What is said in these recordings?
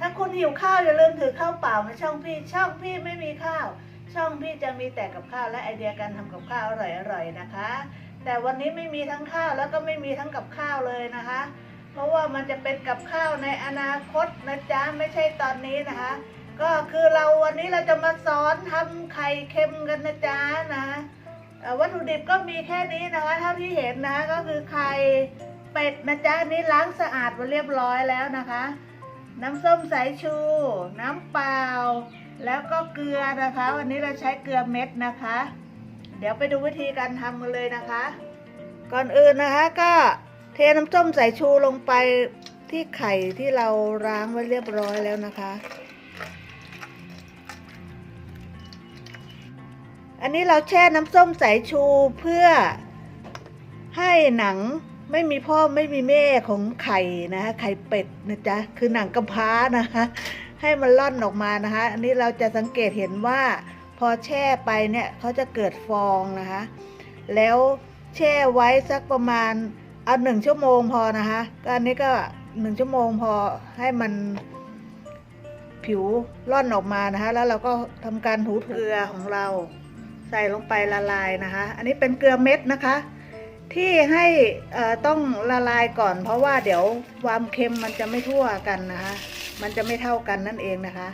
ถ้าคุณหิวข้าวอย่าลืมถือข้าวเปล่ามาช่องพี่ ช่องพี่ไม่มีข้าว ช่องพี่จะมีแต่กับข้าวและไอเดียการทำกับข้าวอร่อยๆนะคะ แต่วันนี้ไม่มีทั้งข้าวแล้วก็ไม่มีทั้งกับข้าวเลยนะคะ เพราะว่ามันจะเป็นกับข้าวในอนาคตนะจ๊ะไม่ใช่ตอนนี้นะคะ ก็คือเราวันนี้เราจะมาสอนทำไข่เค็มกันนะจ๊ะนะวัตถุดิบก็มีแค่นี้นะคะเท่าที่เห็นนะคะก็คือไข่เป็ดนะจ๊ะนนี้ล้างสะอาดมาเรียบร้อยแล้วนะคะ น้ำส้มสายชู น้ำเปล่า แล้วก็เกลือนะคะ วันนี้เราใช้เกลือเม็ดนะคะ เดี๋ยวไปดูวิธีการทำกันเลยนะคะ ก่อนอื่นนะคะก็เทน้ำส้มสายชูลงไปที่ไข่ที่เราล้างไว้เรียบร้อยแล้วนะคะ อันนี้เราแช่น้ำส้มสายชูเพื่อให้หนัง ไม่มีพ่อไม่มีแม่ของไข่นะคะไข่เป็ดนะจ๊ะคือหนังกำพร้านะคะ ให้มันล่อนออกมานะคะ อันนี้เราจะสังเกตเห็นว่า พอแช่ไปเนี่ยเขาจะเกิดฟองนะคะ แล้วแช่ไว้สักประมาณเอาหนึ่งชั่วโมงพอนะคะก็อันนี้ก็หนึ่งชั่วโมงพอให้มันผิวล่อนออกมานะคะ แล้วเราก็ทำการถูเกลือของเรา ใส่ลงไปละลายนะคะ อันนี้เป็นเกลือเม็ดนะคะ ที่ให้ต้องละลายก่อน เพราะว่าเดี๋ยวความเค็มมันจะไม่ทั่วกันนะคะ มันจะไม่เท่ากันนั่นเองนะคะ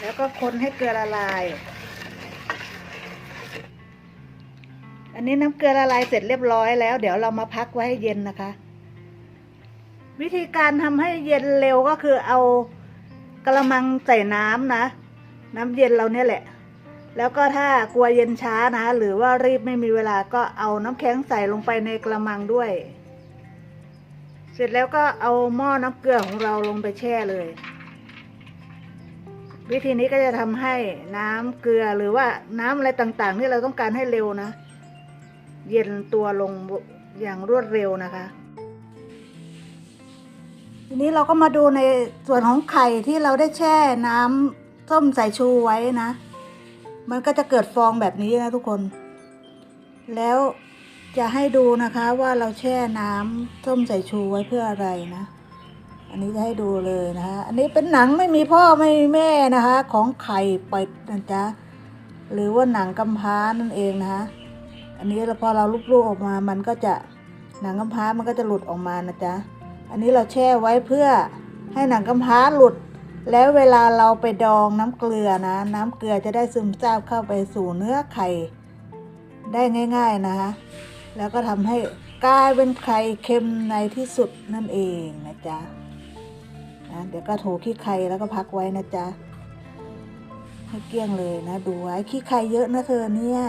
แล้วก็คนให้เกลือละลาย อันนี้น้ำเกลือละลายเสร็จเรียบร้อยแล้ว เดี๋ยวเรามาพักไว้ให้เย็นนะคะ วิธีการทำให้เย็นเร็วก็คือเอากระมังใส่น้ำนะ น้ำเย็นเราเนี่ยแหละ แล้วก็ถ้ากลัวเย็นช้านะ หรือว่ารีบไม่มีเวลาก็เอาน้ำแข็งใส่ลงไปในกระมังด้วย เสร็จแล้วก็เอาหม้อน้ำเกลือของเราลงไปแช่เลย วิธีนี้ก็จะทำให้น้ำเกลือหรือว่าน้ำอะไรต่างๆที่เราต้องการให้เร็วนะ เย็นตัวลงอย่างรวดเร็วนะคะทีนี้เราก็มาดูในส่วนของไข่ที่เราได้แช่น้ำ ส้มใสายชูไว้นะ มันก็จะเกิดฟองแบบนี้นะทุกคน แล้วจะให้ดูนะคะว่าเราแช่น้ำส้มใสายชูไว้เพื่ออะไรนะ อันนี้จะให้ดูเลยนะคะอันนี้เป็นหนังไม่มีพ่อไม่มีแม่นะคะ ของไข่เป็ดนะจ๊ะหรือว่าหนังกำพร้านั่นเองนะคะอันนี้พอเราลูบๆออกมา มันก็จะหนังกำพร้ามันก็จะหลุดออกมานะจ๊ะ อันนี้เราแช่ไว้เพื่อให้หนังกำพร้าหลุด แล้วเวลาเราไปดองน้ำเกลือนะ น้ำเกลือจะได้ซึมซาบเข้าไปสู่เนื้อไข่ ได้ง่าย ๆนะคะ แล้วก็ทำให้กลายเป็นไข่เค็มในที่สุดนั่นเองนะจ๊ะนะเดี๋ยวก็ถูขี้ไข่แล้วก็พักไว้นะจ๊ะให้เกลี้ยงเลยนะ ดูไว้ขี้ไข่เยอะนะเธอเนี่ย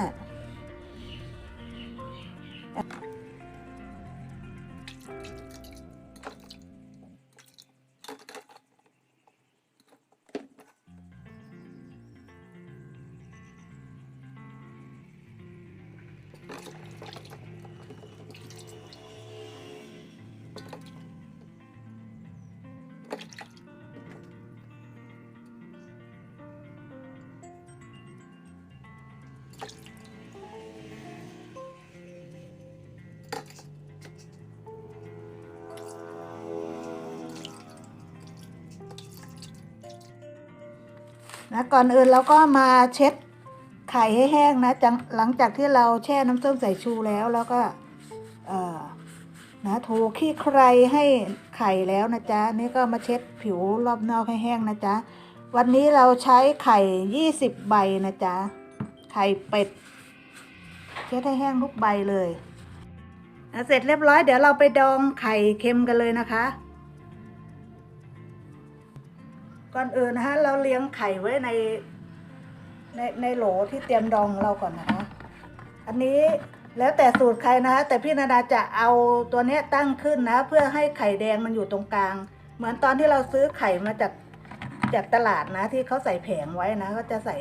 นะก่อนอื่นเราก็มาเช็ดไข่ให้แห้งนะจังหลังจากที่เราแช่น้ำส้มสายชูแล้วแล้วก็เอ่อนะถูขี้ใครให้ไข่แล้วนะจ๊ะนี่ก็มาเช็ดผิวรอบนอกให้แห้งนะจ๊ะวันนี้เราใช้ไข่ยี่สิบใบนะจ๊ะไข่เป็ด เช็ดให้แห้งทุกใบเลยอะเสร็จเรียบร้อยเดี๋ยวเราไปดองไข่เค็มกันเลยนะคะ ก่อนอื่นนะคะเราเลี้ยงไข่ไว้ในในในโหลที่เตรียมดองเราก่อนนะคะ อันนี้แล้วแต่สูตรใครนะคะแต่พี่นาดาจะเอาตัวเนี้ยตั้งขึ้นนะ เพื่อให้ไข่แดงมันอยู่ตรงกลาง เหมือนตอนที่เราซื้อไข่มาจากจากตลาดนะ ที่เขาใส่แผงไว้นะ ก็จะใส่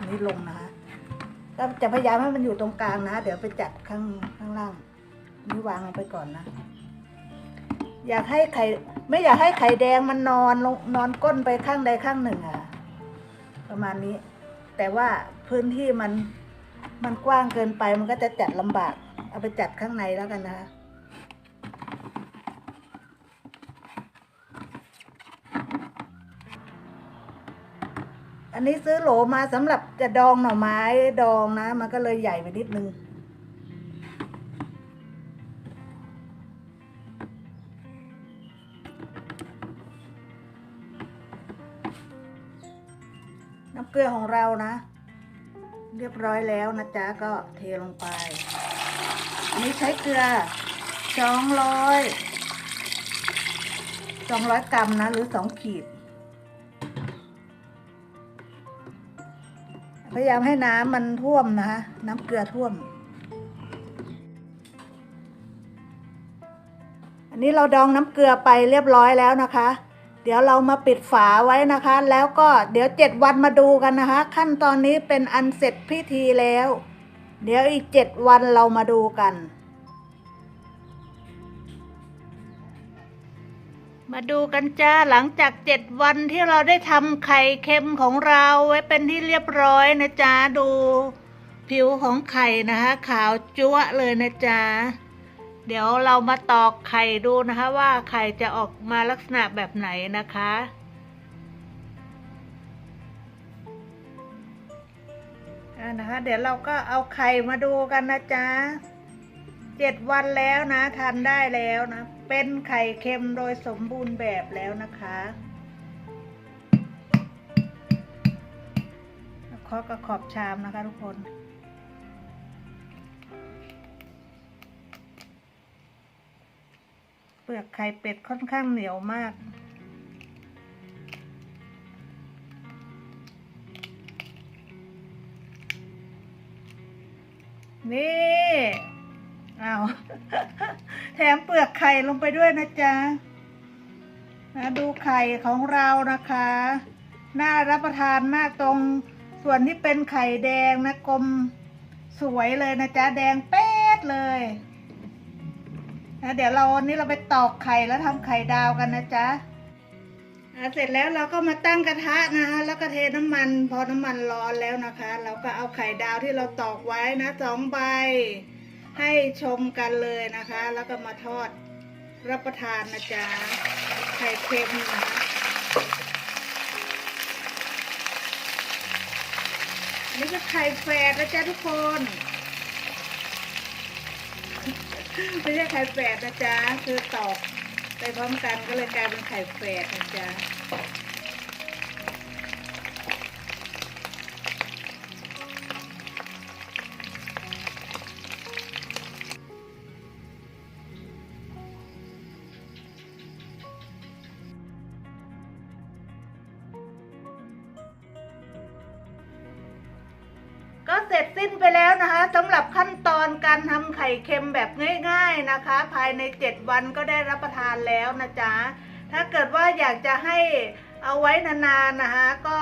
นนี้ลงนะคะก็จะพยายามให้มันอยู่ตรงกลางนะ เดี๋ยวไปจัดข้างข้างล่างนี่วางลงไปก่อนนะ อยากให้ไข่ไม่อยากให้ไข่แดงมันนอนลงนอนก้นไปข้างใดข้างหนึ่งอะประมาณนี้ แต่ว่าพื้นที่มันมันกว้างเกินไปมันก็จะจัดลำบาก เอาไปจัดข้างในแล้วกันนะคะอันนี้ซื้อโหลมาสำหรับจะดองหน่อไม้ดองนะ มันก็เลยใหญ่ไปนิดนึง น้ำเกลือของเรานะ เรียบร้อยแล้วนะจ๊ะก็เทลงไป อันนี้ใช้เกลือสองร้อยสองร้อยกรัมนะ หรือสองขีด พยายามให้น้ำมันท่วมนะคะน้ำเกลือท่วม อันนี้เราดองน้ำเกลือไปเรียบร้อยแล้วนะคะ เดี๋ยวเรามาปิดฝาไว้นะคะ แล้วก็เดี๋ยวเจ็ดวันมาดูกันนะคะ ขั้นตอนนี้เป็นอันเสร็จพิธีแล้ว เดี๋ยวอีกเจ็ดวันเรามาดูกัน มาดูกันจ้าหลังจากเจ็ดวันที่เราได้ทำไข่เค็มของเราไว้เป็นที่เรียบร้อยนะจ๊ะดู ผิวของไข่นะคะ ขาวจั๊วะเลยนะจ๊ะ เดี๋ยวเรามาตอกไข่ดูนะคะ ว่าไข่จะออกมาลักษณะแบบไหนนะคะ นะคะ เดี๋ยวเราก็เอาไข่มาดูกันนะจ๊ะเจ็ดวันแล้วนะทานได้แล้วนะ เป็นไข่เค็มโดยสมบูรณ์แบบแล้วนะคะเคาะกระขอบชามนะคะทุกคน ลือกไข่เป็ดค่อนข้างเหนียวมาก นี่เอาแถมเปลือกไข่ลงไปด้วยนะจ๊ะนะดูไข่ของเรานะคะ น่ารับประทานมากตรงส่วนที่เป็นไข่แดงนะกลมสวยเลยนะจ๊ะ แดงเป๊ดเลย นะเดี๋ยวเราวันนี้เราไปตอกไข่แล้วทำไข่ดาวกันนะจ๊ะเสร็จแล้วเราก็มาตั้งกระทะนะคะแล้วก็เทน้ำมัน พอน้ำมันร้อนแล้วนะคะ เราก็เอาไข่ดาวที่เราตอกไว้นะสองใบให้ชมกันเลยนะคะ แล้วก็มาทอดรับประทานนะจ๊ะไข่เค็มนะคะนี่ก็ไข่แฝดนะจ๊ะทุกคน ไม่ใช่ไข่แฝดนะจ๊ะ คือตอกไปพร้อมกันก็เลยกลายเป็นไข่แฝดนะจ๊ะ ก็เสร็จสิ้นไปแล้วนะคะสำหรับขั้นตอนการทำไข่เค็มแบบง่ายๆนะคะ ภายใน 7 วันก็ได้รับประทานแล้วนะจ๊ะ ถ้าเกิดว่าอยากจะให้เอาไว้นานๆนะคะก็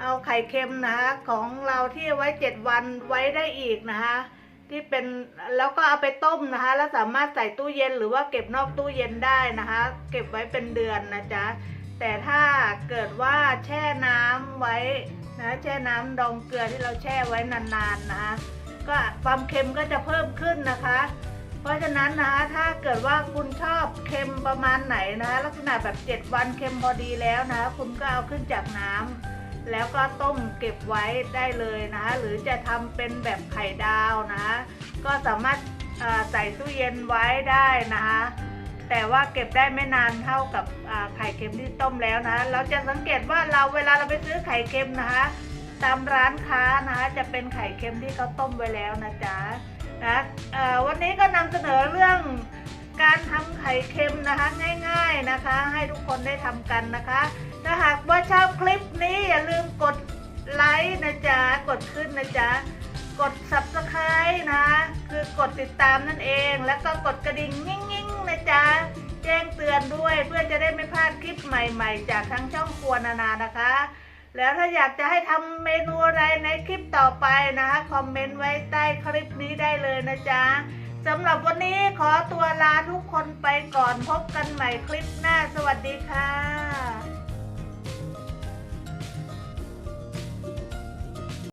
เอาไข่เค็มนะคะของเราที่ไว้ 7 วันไว้ได้อีกนะคะที่เป็นแล้วก็เอาไปต้มนะคะ แล้วสามารถใส่ตู้เย็นหรือว่าเก็บนอกตู้เย็นได้นะคะ เก็บไว้เป็นเดือนนะจ๊ะ แต่ถ้าเกิดว่าแช่น้ำไว้นะแช่น้ำดองเกลือที่เราแช่ไว้นานๆนะคะก็ความเค็มก็จะเพิ่มขึ้นนะคะ เพราะฉะนั้นนะคะถ้าเกิดว่าคุณชอบเค็มประมาณไหนนะคะลักษณะแบบ 7 วันเค็มพอดีแล้วนะคะคุณก็เอาขึ้นจากน้ำแล้วก็ต้มเก็บไว้ได้เลยนะคะหรือจะทำเป็นแบบไข่ดาวนะคะก็สามารถใส่ตู้เย็นไว้ได้นะคะ แต่ว่าเก็บได้ไม่นานเท่ากับไข่เค็มที่ต้มแล้วนะ เราจะสังเกตว่าเราเวลาเราไปซื้อไข่เค็มนะคะ ตามร้านค้านะคะจะเป็นไข่เค็มที่เขาต้มไว้แล้วนะจ๊ะนะวันนี้ก็นำเสนอเรื่องการทำไข่เค็มนะคะง่าย ๆนะคะ ให้ทุกคนได้ทำกันนะคะ ถ้าหากว่าชอบคลิปนี้อย่าลืมกดไลค์นะจ๊ะกดขึ้นนะจ๊ะกด subscribe นะ คือกดติดตามนั่นเอง แล้วก็กดกระดิ่งงิ่ง นะจ๊ะ แจ้งเตือนด้วยเพื่อจะได้ไม่พลาดคลิปใหม่ ๆ จากทั้งช่องครัวนานานะคะ แล้วถ้าอยากจะให้ทำเมนูอะไรในคลิปต่อไปนะคะคอมเมนต์ไว้ใต้คลิปนี้ได้เลยนะจ๊ะสำหรับวันนี้ขอตัวลาทุกคนไปก่อนพบกันใหม่คลิปหน้าสวัสดีค่ะ